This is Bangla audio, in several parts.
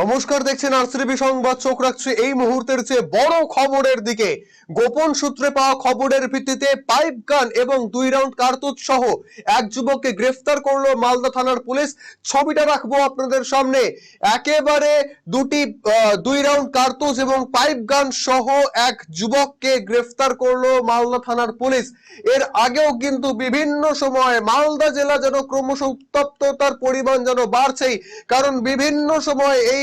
নমস্কার, দেখছেন আরসিবি সংবাদ। চোখ রাখছে এই মুহূর্তের চেয়ে বড় খবরের দিকে। গোপন সূত্রে পাওয়া খবরের ভিত্তিতে পাইপ গান এবং দুই রাউন্ড কার্তুজ সহ এক যুবককে গ্রেফতার করল মালদা থানার পুলিশ। ছবিটা রাখব আপনাদের সামনে। একেবারে দুটি দুই রাউন্ড কার্তুজ এবং পাইপ গান সহ এক যুবককে গ্রেফতার করল মালদা থানার পুলিশ। এর আগেও কিন্তু বিভিন্ন সময় মালদা জেলা যেন ক্রমশ উত্তপ্ততার পরিমাণ যেন বাড়ছেই, কারণ বিভিন্ন সময় এই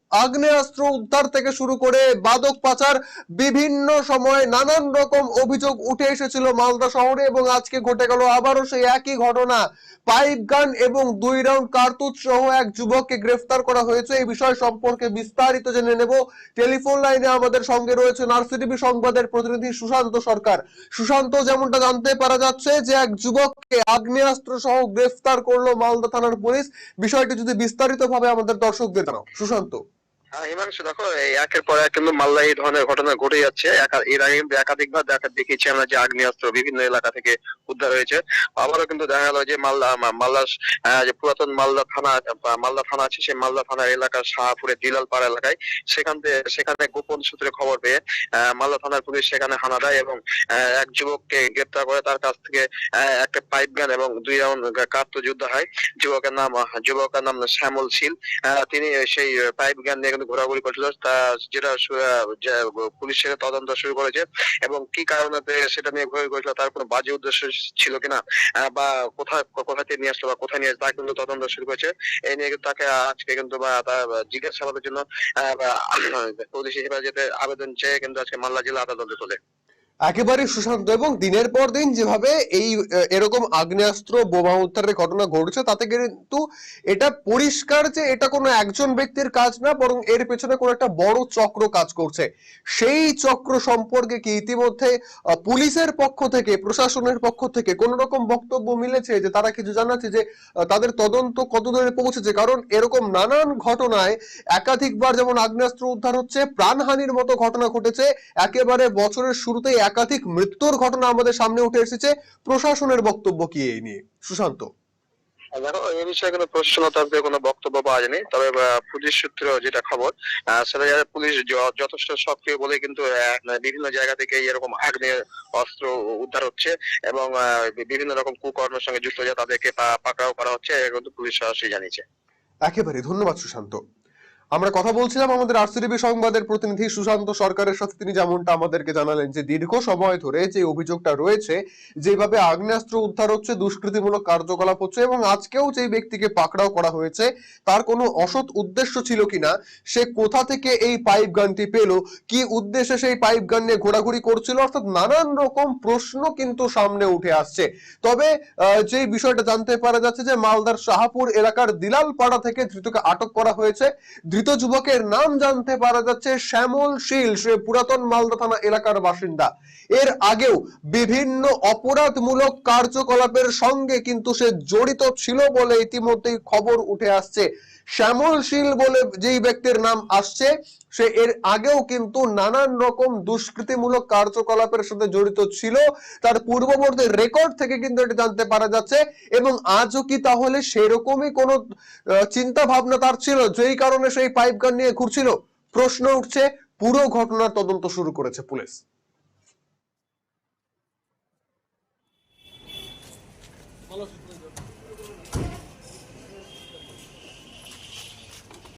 আগ্নেয়াস্ত্র উদ্ধার থেকে শুরু করে বাদক পাচার বিভিন্ন সময় নানান রকম অভিযোগ উঠে এসেছিল মালদা শহরে এবং আজকে ঘটে গেল আবারও সেই একই ঘটনা। পাইপ গান এবং দুই রাউন্ড কার্তুজ সহ এক যুবককে গ্রেফতার করা হয়েছে। এই বিষয় সম্পর্কে বিস্তারিত জেনে নেব। টেলিফোন লাইনে আমাদের সঙ্গে রয়েছে নার্সিটিভি সংবাদের প্রতিনিধি সুশান্ত সরকার। সুশান্ত, যেমনটা জানতে পারা যাচ্ছে যে এক যুবককে আগ্নেয়াস্ত্র সহ গ্রেফতার করল মালদা থানার পুলিশ। বিষয়টি যদি বিস্তারিত ভাবে আমাদের দর্শকদের জানাও। সুশান্ত। হিমাংশু, দেখো একের পর এক কিন্তু মাল্লা এই ধরনের ঘটনা ঘটে যাচ্ছে। এর আগে কিন্তু একাধিকবার দেখা, দেখেছি আমরা যে আগ্নেয়াস্ত্র বিভিন্ন এলাকা থেকে উদ্ধার হয়েছে। আবারও কিন্তু দেখা গেল যে মাল্লা মাল্লা যে পুরাতন মালদা থানা মালদা থানা আছে, সেই মালদা থানার এলাকার শাহপুরের দিলালপাড়া এলাকায় সেখান থেকে, সেখানে গোপন সূত্রে খবর পেয়ে মালদা থানার পুলিশ সেখানে হানা দেয় এবং এক যুবককে গ্রেপ্তার করে তার কাছ থেকে একটা পাইপ গান এবং দুই রাউন্ড কার্তুজ উদ্ধার হয়। যুবকের নাম যুবকের নাম শ্যামল শীল। তিনি সেই পাইপ গান নিয়ে কিন্তু ঘোরাঘুরি করছিল, তা যেটা পুলিশ সেটা তদন্ত শুরু করেছে এবং কি কারণে সেটা নিয়ে ঘোরাঘুরি করেছিল, তার কোনো বাজে উদ্দেশ্য ছিল কিনা বা কোথায় কোথা থেকে নিয়ে আসলো বা কোথায় নিয়ে তা কিন্তু তদন্ত শুরু করেছে। এই নিয়ে কিন্তু তাকে আজকে কিন্তু বা তার জিজ্ঞাসাবাদের জন্য পুলিশ হিসেবে যেতে আবেদন চেয়ে কিন্তু আজকে মাল্লা জেলা আদালতে তোলে। একেবারে সুশান্ত এবং দিনের পর দিন যেভাবে এই এরকম আগ্নেয়াস্ত্র, বোমা উদ্ধারের ঘটনা ঘটছে, তাতে কিন্তু এটা পরিষ্কার যে এটা কোনো একজন ব্যক্তির কাজ না, বরং এর পেছনে কোনো একটা বড় চক্র কাজ করছে। সেই চক্র সম্পর্কে কি ইতিমধ্যে পুলিশের পক্ষ থেকে, প্রশাসনের পক্ষ থেকে কোন রকম বক্তব্য মিলেছে যে তারা কিছু জানাচ্ছে যে তাদের তদন্ত কত দূরে পৌঁছেছে? কারণ এরকম নানান ঘটনায় একাধিকবার যেমন আগ্নেয়াস্ত্র উদ্ধার হচ্ছে, প্রাণহানির মতো ঘটনা ঘটেছে, একেবারে বছরের শুরুতেই একাধিক মৃত্যুর ঘটনা আমাদের সামনে উঠে এসেছে। প্রশাসনের বক্তব্য কি এই নিয়ে? সুশান্ত। দেখো এই বিষয়ে কোনো প্রশ্ন তরফে কোনো বক্তব্য পাওয়া যায়নি। তবে পুলিশ সূত্র যেটা খবর সেটা যারা পুলিশ যথেষ্ট সক্রিয় বলে কিন্তু বিভিন্ন জায়গা থেকে এরকম আগ্নেয় অস্ত্র উদ্ধার হচ্ছে এবং বিভিন্ন রকম কুকর্মের সঙ্গে যুক্ত যে তাদেরকে পাকড়াও করা হচ্ছে কিন্তু পুলিশ সরাসরি জানিয়েছে। একেবারে ধন্যবাদ সুশান্ত। আমরা কথা বলছিলাম আমাদের আরসিডিবি সংবাদের প্রতিনিধি সুশান্ত সরকারের সাথে। তিনি যেমনটা আমাদেরকে জানালেন যে, দীর্ঘ সময় ধরে যে অভিযোগটা রয়েছে, যেভাবে আগ্নেয়াস্ত্র উদ্ধার হচ্ছে, দুষ্কৃতিমূলক কার্যকলাপ হচ্ছে এবং আজকেও যেই ব্যক্তিকে পাকড়াও করা হয়েছে, তার কোনো অসৎ উদ্দেশ্য ছিল কিনা, সে কোথা থেকে এই পাইপ গানটি পেল, কি উদ্দেশ্যে সেই পাইপ গান নিয়ে ঘোরাঘুরি করছিল, অর্থাৎ নানান রকম প্রশ্ন কিন্তু সামনে উঠে আসছে। তবে যে বিষয়টা জানতে পারা যাচ্ছে যে, মালদার শাহপুর এলাকার দিলাল পাড়া থেকে ধৃতকে আটক করা হয়েছে। ধৃত যুবকের নাম জানতে পারা যাচ্ছে শ্যামল শীল, সে পুরাতন মালদা থানা এলাকার বাসিন্দা। এর আগেও বিভিন্ন অপরাধমূলক কার্যকলাপের সঙ্গে কিন্তু সে জড়িত ছিল বলে ইতিমধ্যেই খবর উঠে আসছে। শ্যামল শীল বলে যেই ব্যক্তির নাম আসছে সে এর আগেও কিন্তু নানান রকম দুষ্কৃতিমূলক কার্যকলাপের সাথে জড়িত ছিল। তার পূর্ববর্তী রেকর্ড থেকে কিন্তু এটা জানতে পারা যাচ্ছে এবং আজও কি তাহলে সেরকমই কোনো চিন্তা ভাবনা তার ছিল? যেই কারণে সেই পাইপ গান নিয়ে ঘুরছিল? প্রশ্ন উঠছে, পুরো ঘটনার তদন্ত শুরু করেছে পুলিশ।